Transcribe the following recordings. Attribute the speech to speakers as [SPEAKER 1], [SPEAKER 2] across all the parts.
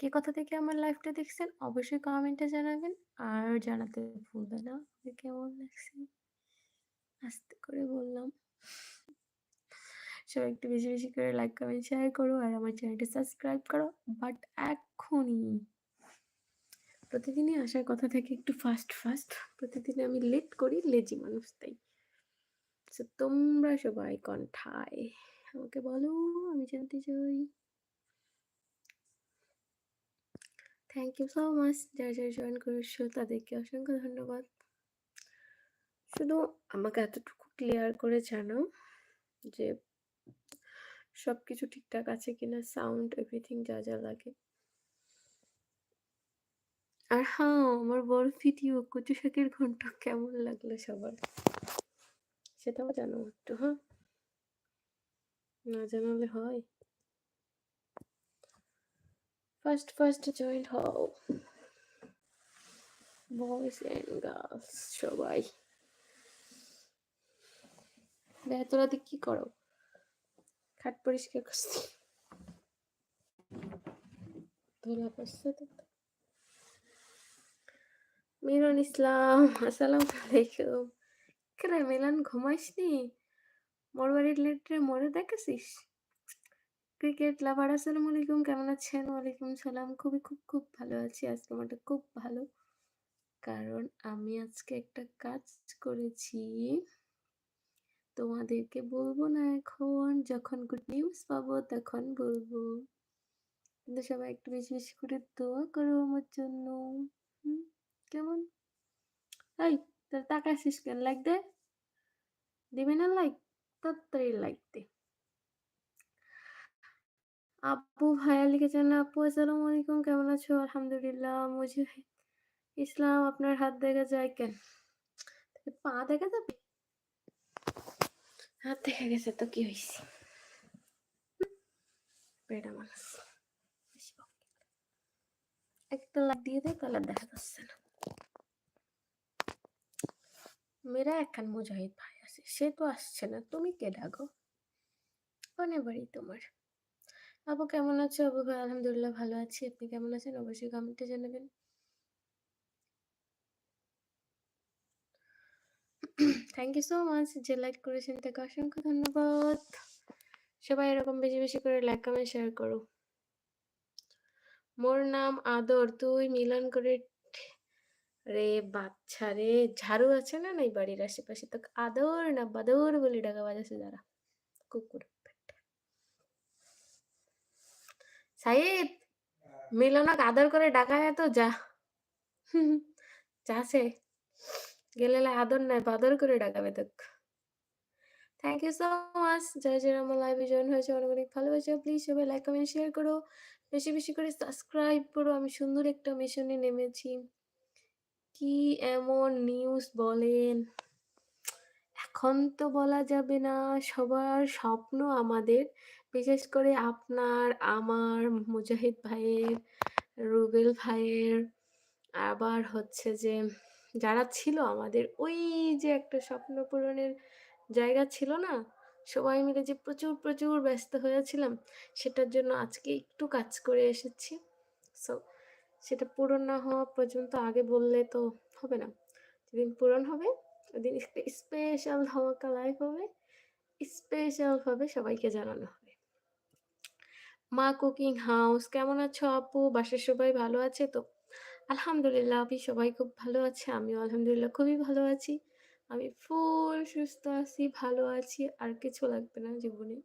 [SPEAKER 1] কে কথা থেকে আমার লাইফটা দেখছেন? অবশ্যই কমেন্টে জানাবেন। আর জানাতে ভুলবে না। কেমন লাগছে আস্তে করে বললাম। সবাই একটু বেশি বেশি করে লাইক কমেন্ট শেয়ার করো আর আমার চ্যানেলটা সাবস্ক্রাইব করো। বাট এখনই প্রতিদিনই আসার কথা থাকে একটু ফাস্ট ফাস্ট প্রতিদিন আমি লেট করি লেজি মানুষ তাই। তোমরা সবাই কণ্ঠায় আমাকে বলো, আমি জানতে চাই। থ্যাংক ইউ সো মাচ যারা যারা জয়েন করেছ, তাদেরকে অসংখ্য ধন্যবাদ। শুধু আমাকে এতটুকু ক্লিয়ার করে জানো যে সব কিছু ঠিকঠাক আছে কিনা সাউন্ড এভরিথিং যা যা লাগে। আর হ্যাঁ আমার বড় ভিডিও কচু শাকের ঘন্ট কেমন লাগল সবার? সেটাও জানো একটু হ্যাঁ? না জানালে হয়। ফার্স্ট ফার্স্ট জয়েন্ট হও বয়েজ এন্ড গার্লস সবাই। বেতরাতে কি করো? খাট পরিষ্কার করছি। ধোলা তো। মিরন ইসলাম, আসসালামু আলাইকুম। কেরে, মিলান, ঘুমাইসনি? মোর বাড়ির লেটরে মরে দেখেছিস? ক্রিকেট লাভার, আসসালামু আলাইকুম, কেমন আছেন? ওয়ালাইকুম সালাম। খুবই খুব খুব ভালো আছি। আজকে আমারটা খুব ভালো। কারণ আমি আজকে একটা কাজ করেছি। তোমাদেরকে বলব না এখন, যখন গুড নিউজ পাবো তখন বলব। কিন্তু সবাই একটু বেশি বেশি করে দোয়া করো আমার জন্য। কেমন? এই, তোর তাকাইছিস কেন? লাইক দে। দিবি না লাইক তাড়াতাড়ি লাইক দে। আপু, ভাইয়া লিখেছেন আপু, আসসালামু আলাইকুম, কেমন আছো? আলহামদুলিল্লাহ মুঝে ইসলাম, আপনার হাত দেখা যায় কেন? পা দেখা যাবে? হাত দেখা গেছে তো, কি হয়েছে পেটা মানুষ একটা লাগ দিয়ে দেয়, তাহলে দেখা যাচ্ছে না। মেরা একখান মুজাহিদ ভাই আছে, সে তো আসছে না। তুমি কে ডাকো? কোনে বাড়ি তোমার। আপু কেমন আছো? ভাই, আলহামদুলিল্লাহ ভালো আছি। আপনি কেমন আছেন? অবশ্যই কমেন্টে জানাবেন। থ্যাংক ইউ সো মাচ যে লাইক করেছেন, তাকে অসংখ্য ধন্যবাদ। সবাই এরকম বেশি বেশি করে লাইক কমেন্ট শেয়ার করো মোর নাম আদর। তুই মিলন করে রে বাচ্চা রে। ঝাড়ু আছে না নাই বাড়ির আশেপাশে? তো আদর না বাদর বলে, ডাকা বাজাছে যারা। কুকুর। সাইদ আদর করে ডাকা তো, যা। গেলে আদর নাই, বাদর করে ডাকাবে তোক। থ্যাংক ইউ সো মাচ যারা আমার লাইভে জয়েন হয়েছে, অনেক অনেক প্লিজ সবাই লাইক কমেন্ট শেয়ার করো। বেশি বেশি করে সাবস্ক্রাইব করো। আমি সুন্দর একটা মিশনে নেমেছি। কি এমন নিউজ বলেন? এখন তো বলা যাবে না। সবার স্বপ্ন আমাদের বিশেষ করে আপনার, আমার, মুজাহিদ ভাইয়ের, রুবেল ভাইয়ের, আবার হচ্ছে যে যারা ছিল আমাদের, ওই যে একটা স্বপ্ন পূরণের জায়গা ছিল না? সবাই মিলে যে প্রচুর প্রচুর ব্যস্ত হয়েছিলাম, সেটার জন্য আজকে একটু কাজ করে এসেছি। সো সেটা পূরণ না হওয়া পর্যন্ত আগে বললে তো হবে না। যেদিন পূরণ হবে, ওদিন একটা স্পেশাল ধামাকা লাইফ হবে। স্পেশালভাবে সবাইকে জানানো মা কুকিং হাউস, কেমন আছো আপু? বাসার সবাই ভালো আছে তো? আলহামদুলিল্লাহ আমি সবাই খুব ভালো আছে, আমিও আলহামদুলিল্লাহ খুবই ভালো আছি। আমি ফুল সুস্থ আছি, ভালো আছি, আর কিছু লাগবে না জীবনে।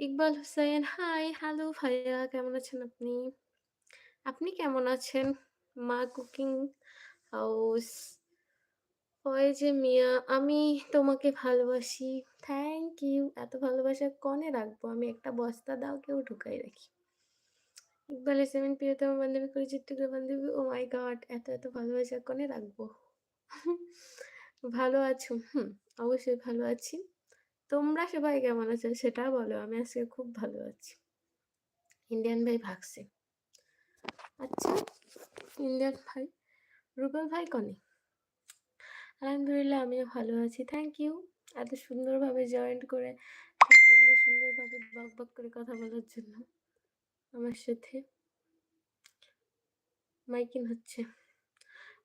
[SPEAKER 1] ইকবাল হুসাইন হাই, হ্যালো ভাইয়া, কেমন আছেন আপনি? আপনি কেমন আছেন? মা কুকিং হাউস ওই যে মিয়া, আমি তোমাকে ভালোবাসি। থ্যাংক ইউ এত ভালোবাসা কনে রাখব? আমি একটা বস্তা দাও, কেউ ঢুকাই রাখি। ইকবাল সেভেন প্রিয়তম বান্ধবী, পরিচিত বান্ধবী ও মাই গড এত এত ভালোবাসা কনে রাখব। ভালো আছো? হুম, অবশ্যই ভালো আছি। তোমরা সবাই কেমন আছো? সেটা বলো, আমি আজকে খুব ভালো আছি। ইন্ডিয়ান ভাই ভাগছে। আচ্ছা ইন্ডিয়ান ভাই, রুবেল ভাই কনে? আলহামদুলিল্লাহ আমিও ভালো আছি থ্যাংক ইউ এত সুন্দরভাবে জয়েন্ট করে সুন্দর সুন্দরভাবে বক বক করে কথা বলার জন্য আমার সাথে মাইকিং হচ্ছে।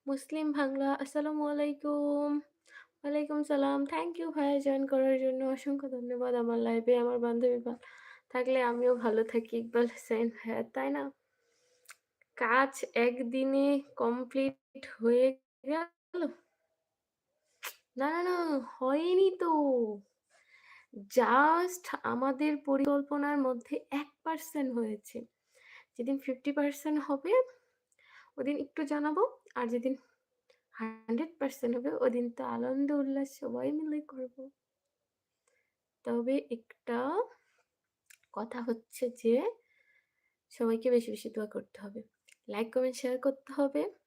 [SPEAKER 1] মুসলিম বাংলা আসসালামু আলাইকুম। ওয়ালাইকুম সালাম। থ্যাংক ইউ ভাইয়া জয়েন করার জন্য অসংখ্য ধন্যবাদ আমার লাইভে। আমার বান্ধবী থাকলে আমিও ভালো থাকি। ইকবাল হোসেন ভাইয়া, তাই না? কাজ একদিনে কমপ্লিট হয়ে গেল? না, না, না হয়নি তো। জাস্ট আমাদের পরিকল্পনার মধ্যে এক পার্সেন্ট হয়েছে। যেদিন 50% হবে ওদিন একটু জানাব। আর যেদিন 100% হবে ওদিন তো আনন্দ উল্লাস সবাই মিলে করব। তবে একটা কথা হচ্ছে যে সবাইকে বেশি, বেশি দোয়া করতে হবে। লাইক, কমেন্ট, শেয়ার করতে হবে।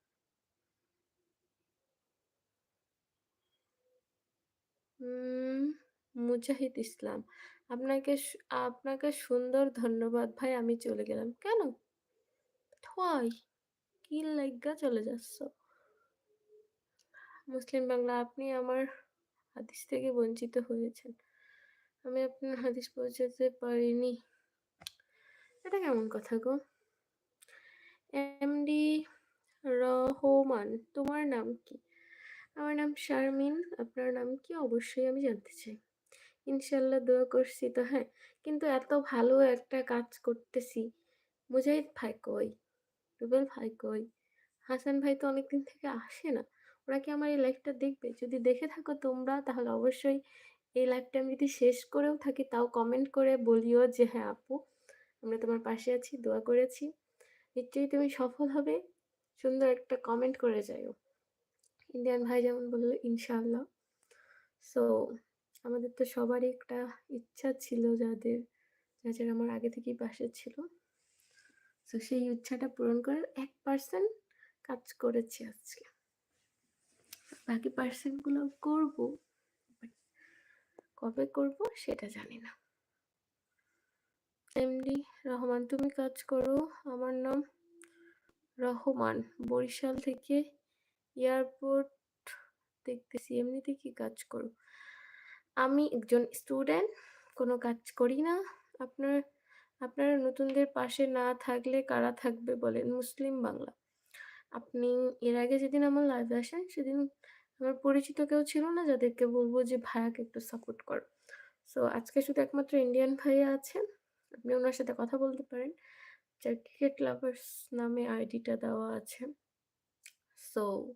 [SPEAKER 1] মুজাহিদ ইসলাম। আপনাকে আপনাকে সুন্দর ধন্যবাদ ভাই, আমি চলে গেলাম। কেন? হোয়াই? কি লাইগ্গা চলে যাচ্ছ? মুসলিম বাংলা, আপনি আমার হাদিস থেকে বঞ্চিত হয়েছেন। আমি আপনার হাদিস পৌঁছাতে পারিনি। এটা কেমন কথা গো? এমডি রহমান, তোমার নাম কি? আমার নাম শারমিন। আপনার নাম কি? অবশ্যই আমি জানতে চাই। ইনশাল্লাহ দোয়া করছি তো হ্যাঁ। কিন্তু এত ভালো একটা কাজ করতেছি। মুজাহিদ ভাই কই? রুবেল ভাই কই? হাসান ভাই তো অনেকদিন থেকে আসে না। ওরা কি আমার এই লাইফটা দেখবে? যদি দেখে থাকো তোমরা তাহলে অবশ্যই এই লাইফটা আমি যদি শেষ করেও থাকি তাও কমেন্ট করে বলিও যে হ্যাঁ আপু আমরা তোমার পাশে আছি, দোয়া করেছি। নিশ্চয়ই তুমি সফল হবে। সুন্দর একটা কমেন্ট করে যাইও। ইন্ডিয়ান ভাই যেমন বলল ইনশাল্লাহ সো আমাদের তো সবারই একটা ইচ্ছা ছিল যাদের, যারা আমার আগে থেকেই পাশে ছিল। সো সেই ইচ্ছাটা পূরণ করার 1% কাজ করেছি আজকে। বাকি পার্সেন্টগুলো করব। কবে করব সেটা জানি না। এমডি রহমান, তুমি কাজ করো। আমার নাম রহমান। বরিশাল থেকে এয়ারপোর্ট দেখতেছি। এমনিতে কি কাজ করো? আমি একজন স্টুডেন্ট। কোনো কাজ করি না। আপনার, আপনারা নতুনদের পাশে না থাকলে কারা থাকবে বলেন? মুসলিম বাংলা। আপনি এর আগে যেদিন আমার লাইভে আসেন, সেদিন আমার পরিচিত কেউ ছিল না, যাদেরকে বলব যে, ভাইয়াকে একটু সাপোর্ট করো। সো আজকে শুধু একমাত্র ইন্ডিয়ান ভাইয়া আছেন। আপনি ওনার সাথে কথা বলতে পারেন। যার ক্রিকেট লাভার্স নামে আইডিটা দেওয়া আছে। সো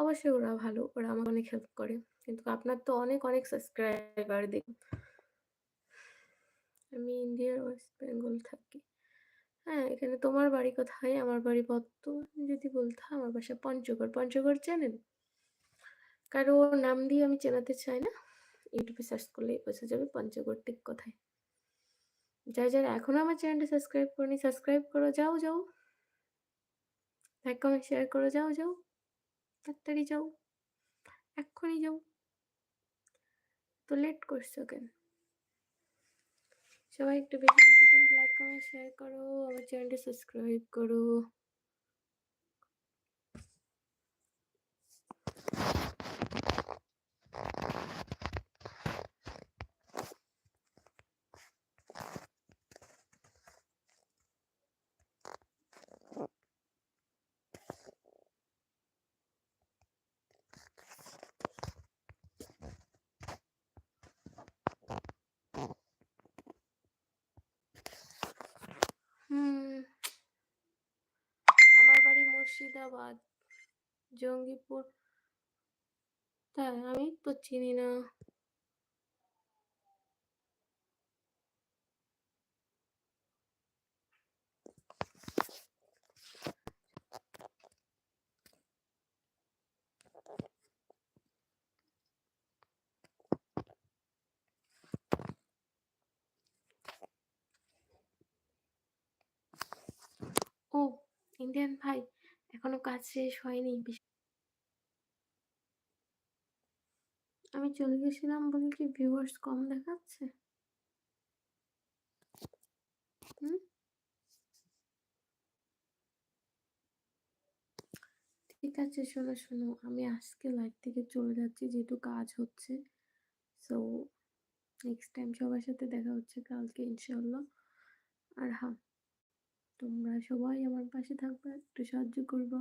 [SPEAKER 1] অবশ্যই ওরা ভালো। ওরা আমাকে অনেক হেল্প করে। কিন্তু আপনার তো অনেক, অনেক সাবস্ক্রাইবার দেখুন। আমি ইন্ডিয়ার ওয়েস্ট বেঙ্গল থাকি। হ্যাঁ, এখানে তোমার বাড়ি কোথায়? আমার বাড়ি বর্তমান যদি বলতাম আমার বাসা পঞ্চগড়। পঞ্চগড় চেনেন? কারও নাম দিয়ে আমি চেনাতে চাই না। ইউটিউবে সার্চ করলেই বোঝা যাবে পঞ্চগড় ঠিক কোথায়। যারা, যারা এখনও আমার চ্যানেলটা সাবস্ক্রাইব করোনি সাবস্ক্রাইব করো। যাও, যাও। লাইক, কমেন্ট, শেয়ার করো। যাও, যাও। তাড়াতাড়ি যাও। এক্ষুনি যাও। তো লেট করছ কেন? সবাই একটু বেশি, লাইক, কমেন্ট, শেয়ার করো। আমার চ্যানেলটা সাবস্ক্রাইব করো। হুম। আমার বাড়ি মুর্শিদাবাদ। জঙ্গিপুর। তাই আমি তো চিনি না। ও ইন্ডিয়ান ভাই এখনও কাজ শেষ হয়নি। আমি চলে গেছিলাম বলে কি ভিউয়ার্স কম দেখাচ্ছে? ঠিক আছে শোনো, শোনো আমি আজকে লাইভ থেকে চলে যাচ্ছি যেহেতু কাজ হচ্ছে। সো নেক্সট টাইম সবার সাথে দেখা হচ্ছে কালকে ইনশাল্লাহ আর হ্যাঁ, তোমরা সবাই আমার পাশে থাকবা, একটু সাহায্য করবা।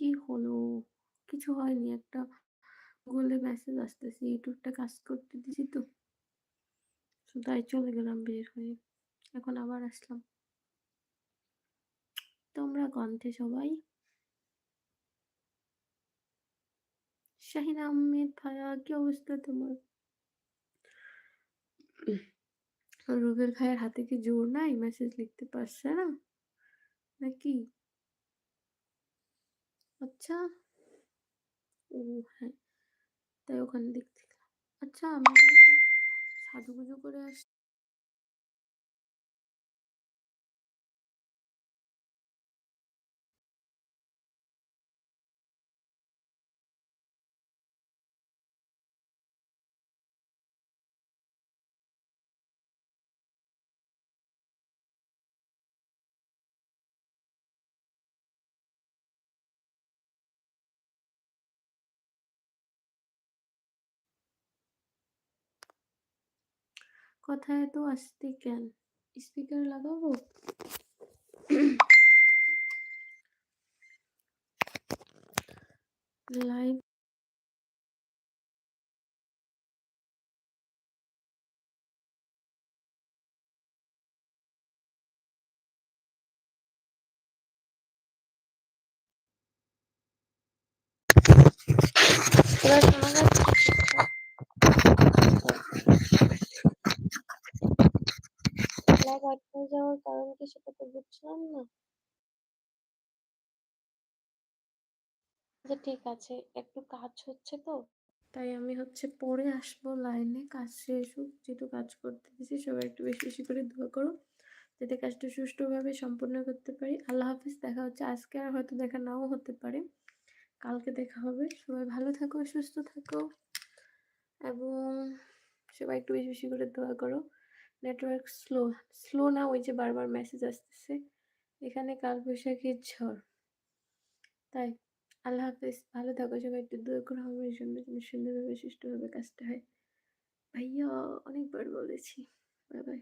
[SPEAKER 1] কি হলো? কিছু হয়নি। একটা গুগলে মেসেজ আসতেছে ইউটিউবটা কাজ করতে দিছি তো। তাই চলে গেলাম বের হয়ে। এখন আবার আসলাম। তোমরা কণ্ঠে সবাই। শাহিন আহমেদ ভাইয়া কি অবস্থা তোমার? রুবেল ভাইয়ের হাতে কি জোর নাই? মেসেজ লিখতে পারছে না? নাকি? আচ্ছা। ও হ্যাঁ। তাই ওখানে দেখছিলাম। আচ্ছা আমি সাজুগুজু করে আস কথা এত আস্তে কেন? স্পিকার লাগাবো? লাইভ এবার শোনা যাচ্ছে ঠিকঠাক? লাইভ আটকে যাওয়ার কারণ কি সেটা তো বুঝলাম না। আচ্ছা ঠিক আছে। একটু কাজ হচ্ছে তো। তাই আমি হচ্ছে পরে আসব লাইনে। কাজ শেষ হোক। যেহেতু কাজ করতে দিছি সবাই একটু বেশি, বেশি করে দোয়া করো। যাতে কাজটা সুষ্ঠুভাবে সম্পন্ন করতে পারি। আল্লাহ হাফিজ দেখা হচ্ছে আজকে আর হয়তো দেখা নাও হতে পারে। কালকে দেখা হবে। সবাই ভালো থাকো, সুস্থ থাকো এবং সবাই একটু বেশি, বেশি করে দোয়া করো। নেটওয়ার্ক স্লো, স্লো না ওই যে বারবার মেসেজ আসতেছে। এখানে কালবৈশাখীর ঝড়। তাই আল্লাহ হাফিজ ভালো থাকো সবাই একটু দূর করে আমার জন্য যেন সুন্দরভাবে সুষ্ঠুভাবে কাজটা হয়। ভাইয়া অনেকবার বলেছি। Bye bye.